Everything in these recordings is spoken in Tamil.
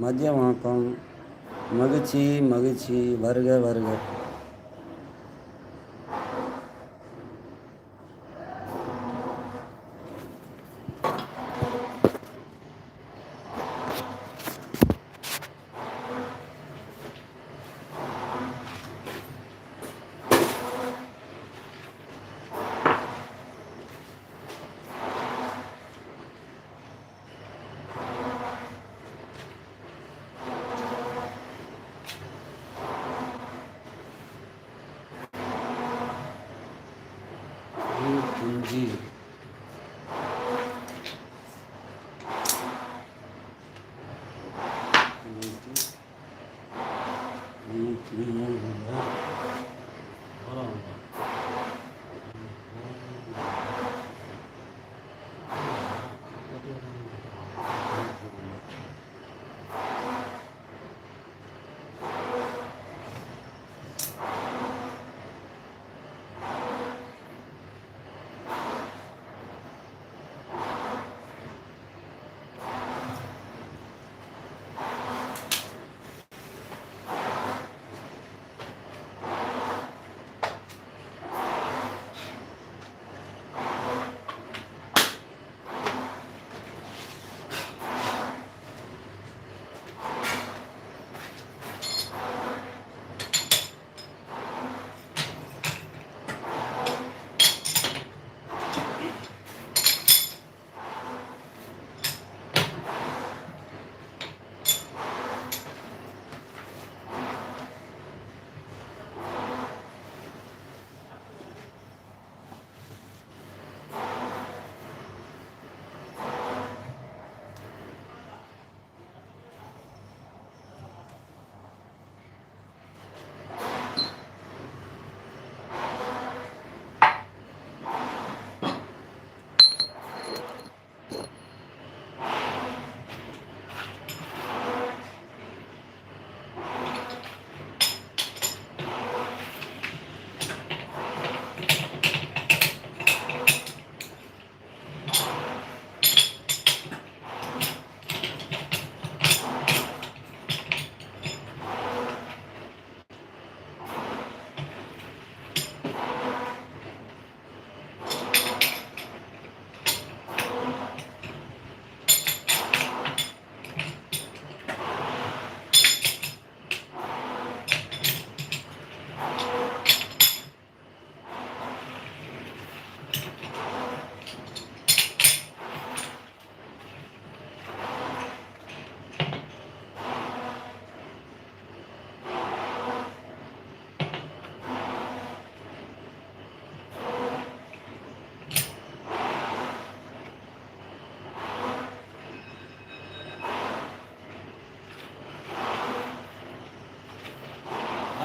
மதிய வணக்கம். மகிழ்ச்சி மகிழ்ச்சி. வருக வருக.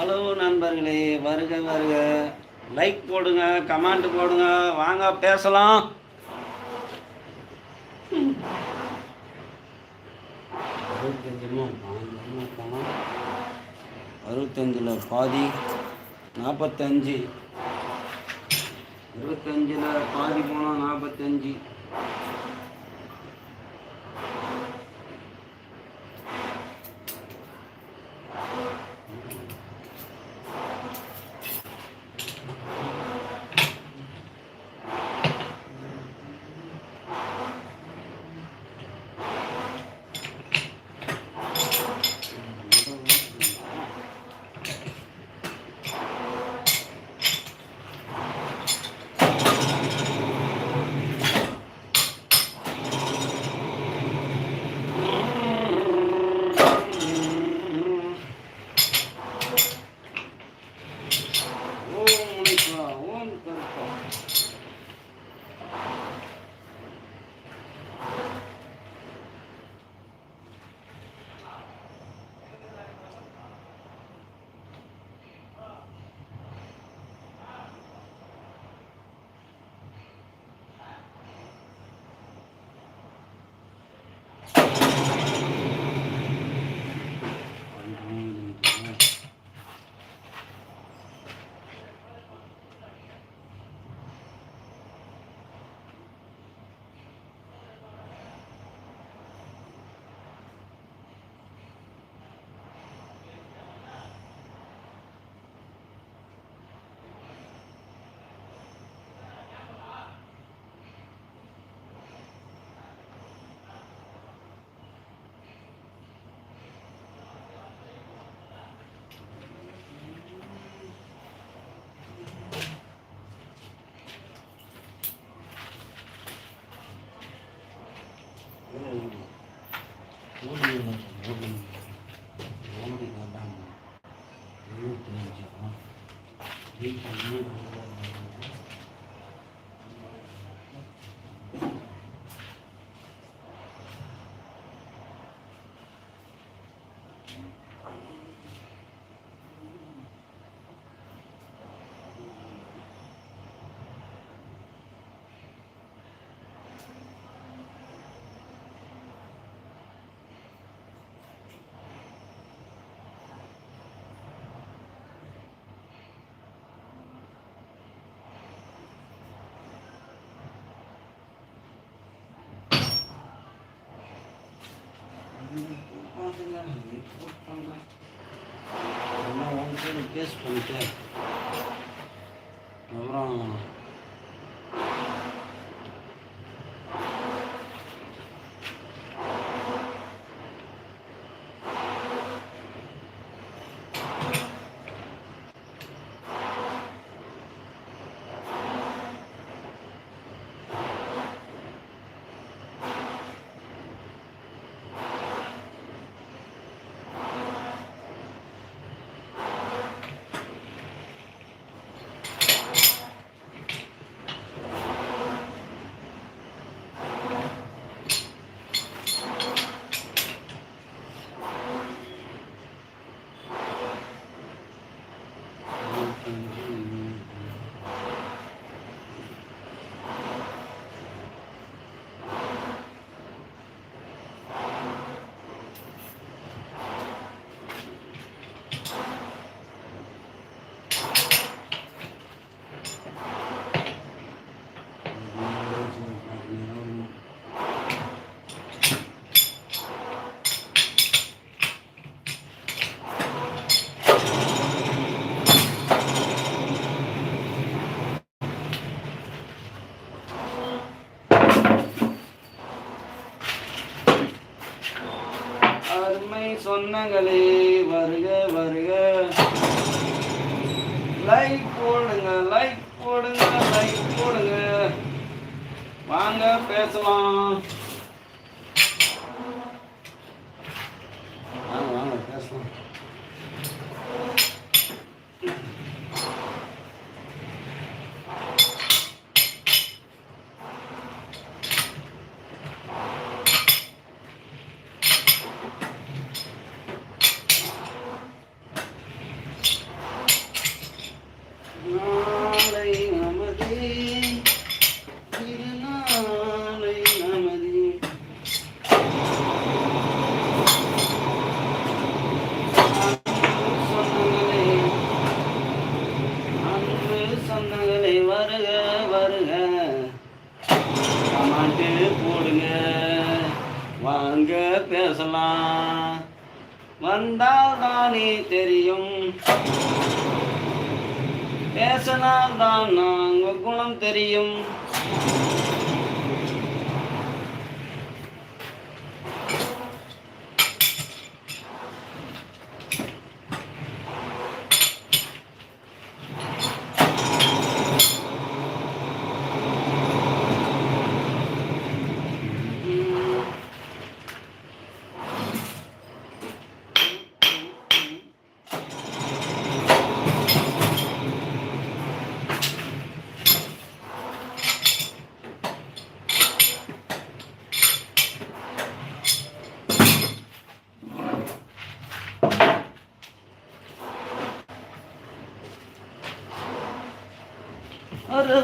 ஹலோ நண்பர்களே வருக வருக. லைக் போடுங்க கமெண்ட் போடுங்க வாங்க பேசலாம். அறுபத்தஞ்சுமா? போனால் அறுபத்தஞ்சில் பாதி நாற்பத்தஞ்சு இருபத்தஞ்சில் பாதி போனால் நாற்பத்தஞ்சு 我们，我，我们这个单位，有点像啊，以前我。பேஸ்ட் பண்ணிட்டு அப்புறம் சொன்னங்களே வருக வருக. லைக் போடுங்க லைக் போடுங்க லைக் போடுங்க. வாங்க பேசலாம்.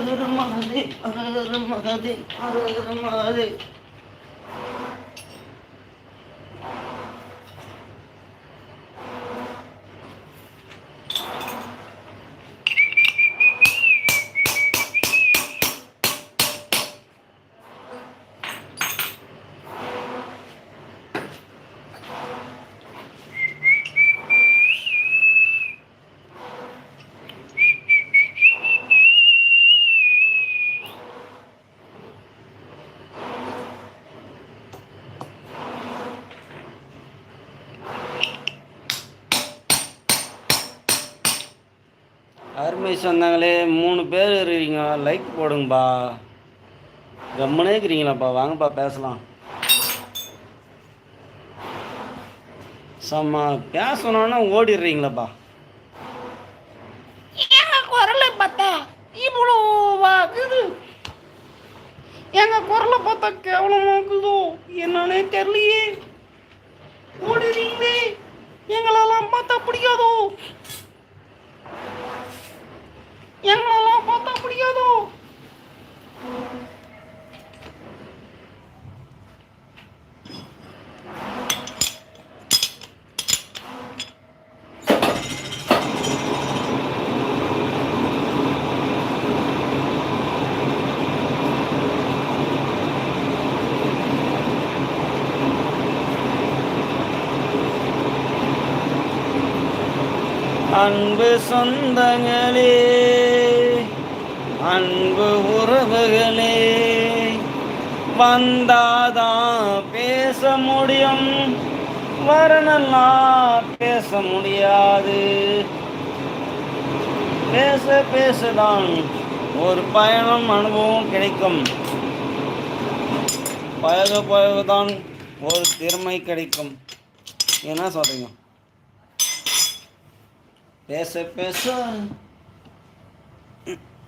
மகாதேவ் ஹரஹர மகாதேவ் ஹரஹர மகாதேவ் ஆத்மை சொந்தங்களே மூணு பேர் இருக்கிறீங்க லைக் போடுங்கப்பா. கம்மனே இருக்கிறீங்களாப்பா வாங்கப்பா பேசலாம். சம்மா பேசணும்னா ஓடிடுறீங்களாப்பா. எங்கள் குரலை பார்த்தா இவ்வளோ வாக்குது. குரலை பார்த்தா கேவலமாக்குதோ என்னன்னே தெரியலையே. ஓடிடுறீங்களே எங்களெல்லாம் பார்த்தா பிடிக்காதோ எங்களெல்லாம் பார்த்தா முடியாதோ? அன்பு சொந்தங்களே அன்பு உறவுகளே வந்தாதான் பேச முடியும் வரணும்லாம் பேச முடியாது. பேச பேசதான் ஒரு பயணம் அனுபவம் கிடைக்கும். பழக பழகதான் ஒரு திறமை கிடைக்கும். என்ன சொல்றீங்க? பேச பேச.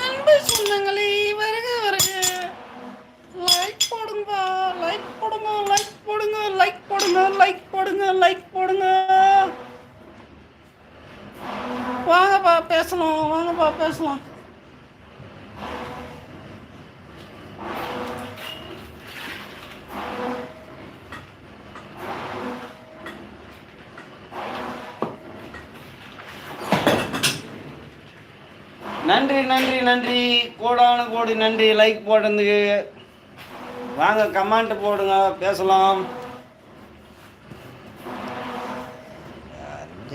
அன்பு சொந்தங்களே வருக வருக லைக் போடுங்க லைக் போடுங்க லைக் போடுங்க லைக் போடுங்க லைக் போடுங்க லைக் போடுங்க வாங்கப்பா பேசலாம் வாங்கப்பா பேசலாம். நன்றி நன்றி நன்றி. கோடான கோடி நன்றி. லைக் போட்டதுக்கு வாங்க கமெண்ட் போடுங்க பேசலாம்.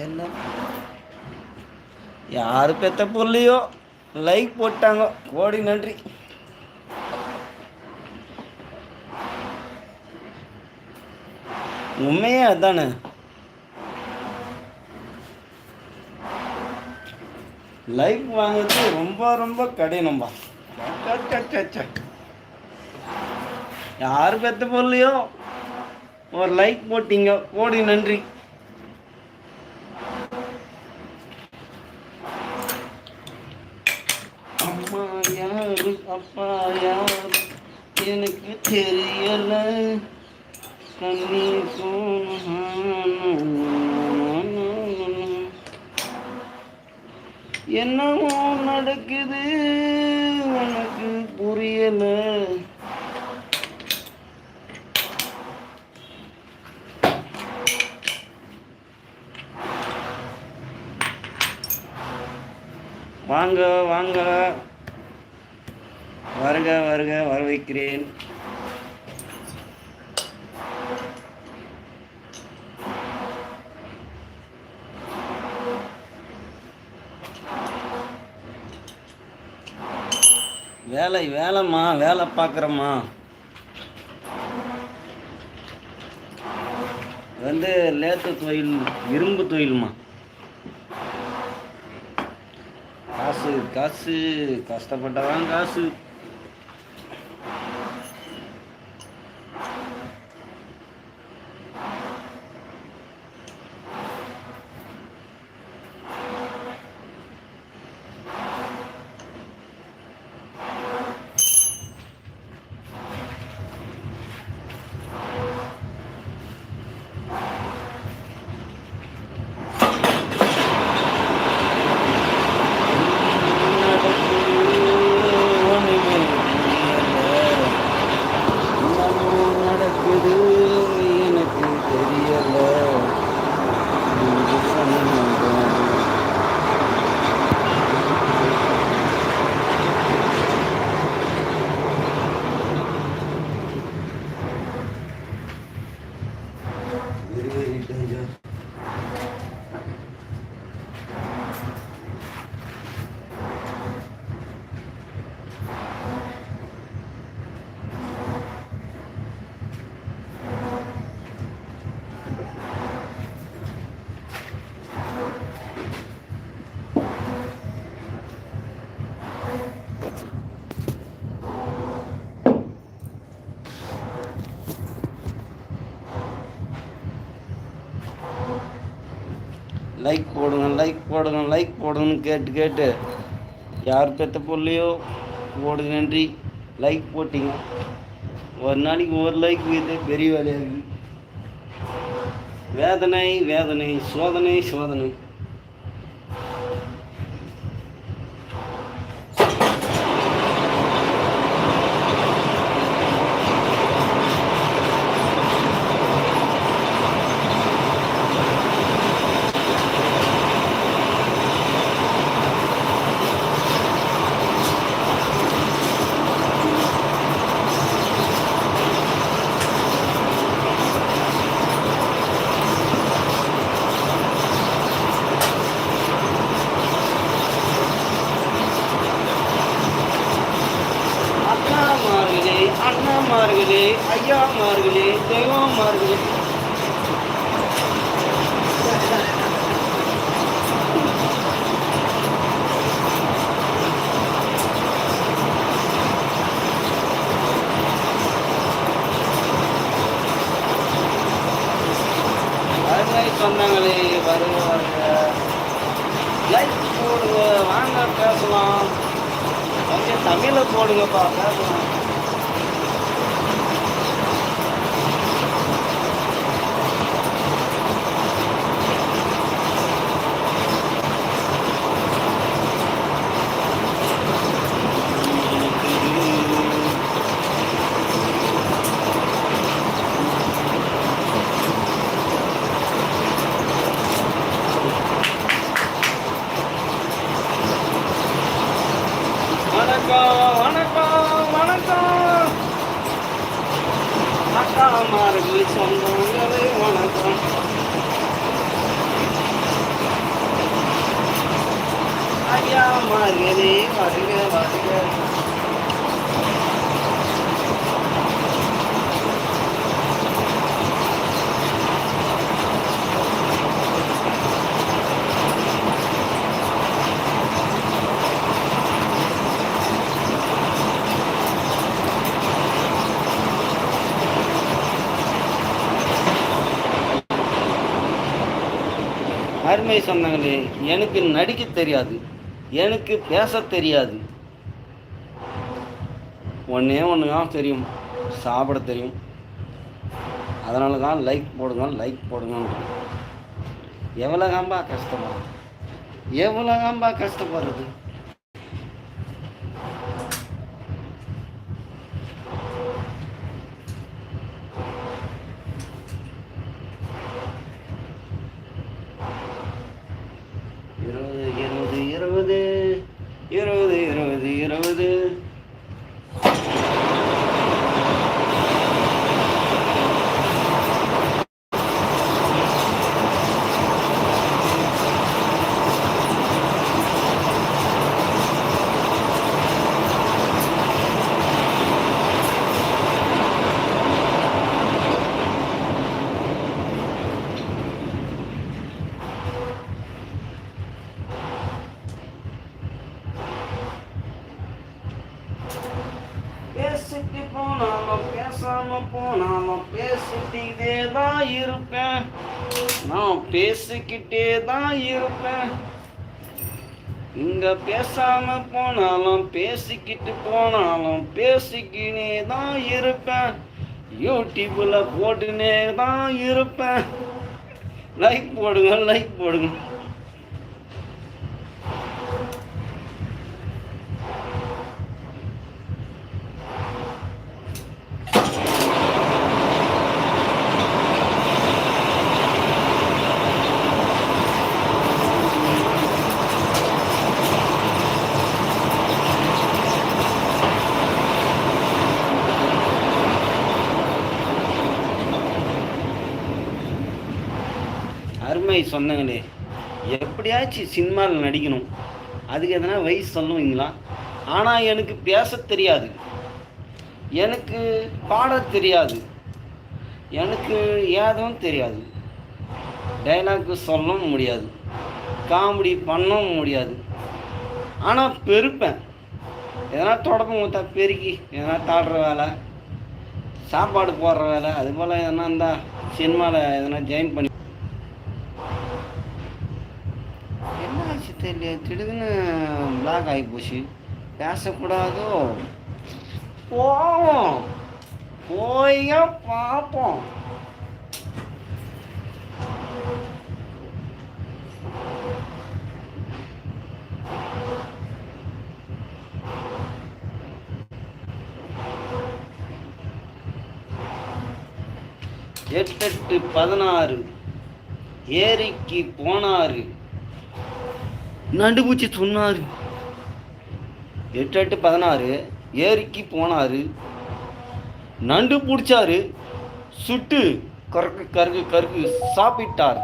என்ன? யாரு பெத்த பொருளையோ லைக் போட்டாங்க. கோடி நன்றி. உண்மையே அதானே? லைக் வாங்குறது ரொம்ப ரொம்ப கடினம்பா. யார் பெத்த பொருளையோ ஒரு லைக் போட்டீங்க. கோடி நன்றி அம்மா யாரு அப்பா யாரு எனக்கு தெரியல கண்ணீர் என்னமோ நடக்குது எனக்கு புரியல வாங்க வாங்க. வருக வருக வர வேலை வேலைம்மா வேலை பார்க்குறம்மா. வந்து லேத்து தொழில் இரும்பு தொழில்மா. காசு காசு கஷ்டப்பட்டதான் காசு. லைக் போடுங்க லைக் போடுங்க லைக் போடுங்கன்னு கேட்டு கேட்டு. யார் பெற்ற பொருளையோ போடுங்க நன்றி. லைக் போட்டிங்க. ஒரு நாளைக்கு ஒரு லைக் வீட்டு பெரிய வேலையாக இருக்குது வேதனை வேதனை சோதனை சோதனை. தெய்வம் மாறுது அருமை சொந்தங்களே வருக வருக லைக் போடுங்க வாங்க பேசலாம். கொஞ்சம் தமிழை போடுங்கப்பா பேசலாம் வணக்கம் வணக்கம் வணக்கம் அக்காமார்கள் சொந்தங்களே வணக்கம் ஐயாமார்களே வருக வருக அருமை சொந்தங்களே எனக்கு நடிக்க தெரியாது. எனக்கு பேச தெரியாது. ஒன்றே ஒன்று தான் தெரியும். சாப்பிட தெரியும். அதனால தான் லைக் போடுங்க லைக் போடுங்க. எவ்வளோதாம்பா கஷ்டப்படுறது எவ்வளோதாம்பா கஷ்டப்படுறது? பேசாம போனாலும் பேசிக்கிட்டே தான் இருப்பேன். நான் பேசிக்கிட்டே தான் இருப்பேன். இங்க பேசாம போனாலும் பேசிக்கிட்டு போனாலும் பேசிக்கினே தான் இருப்பேன். யூடியூப்ல போட்டுனே தான் இருப்பேன். லைக் போடுங்க லைக் போடுங்க. அருமை சொன்னங்களே. எப்படியாச்சும் சினிமாவில் நடிக்கணும். அதுக்கு எதனா வயசு சொல்லுவீங்களா? ஆனால் எனக்கு பேச தெரியாது. எனக்கு பாட தெரியாது. எனக்கு ஏதும் தெரியாது. டைலாக்கு சொல்லவும் முடியாது. காமெடி பண்ணவும் முடியாது. ஆனால் பெருப்பேன். எதனா தொடப்பம் ஊற்றா பெருக்கி எதனா தாடுற வேலை சாப்பாடு போடுற வேலை அது போல் எதனா இருந்தால் சினிமாவில் எதனா ஜாயின் பண்ணி தெரியல திடுக்குன்னு பிளாக் ஆகி போச்சு. பேசக்கூடாதோ? போவோம். போய் பார்ப்போம். எட்டெட்டு பதினாறு. ஏரிக்கு போனாரு. நடுபூச்சி சொன்னார். எட்டு எட்டு பதினாறு ஏரிக்கு போனார். நண்டு பிடிச்சாரு. சுட்டு கருக்கு கருக்கு கருக்கு சாப்பிட்டார்.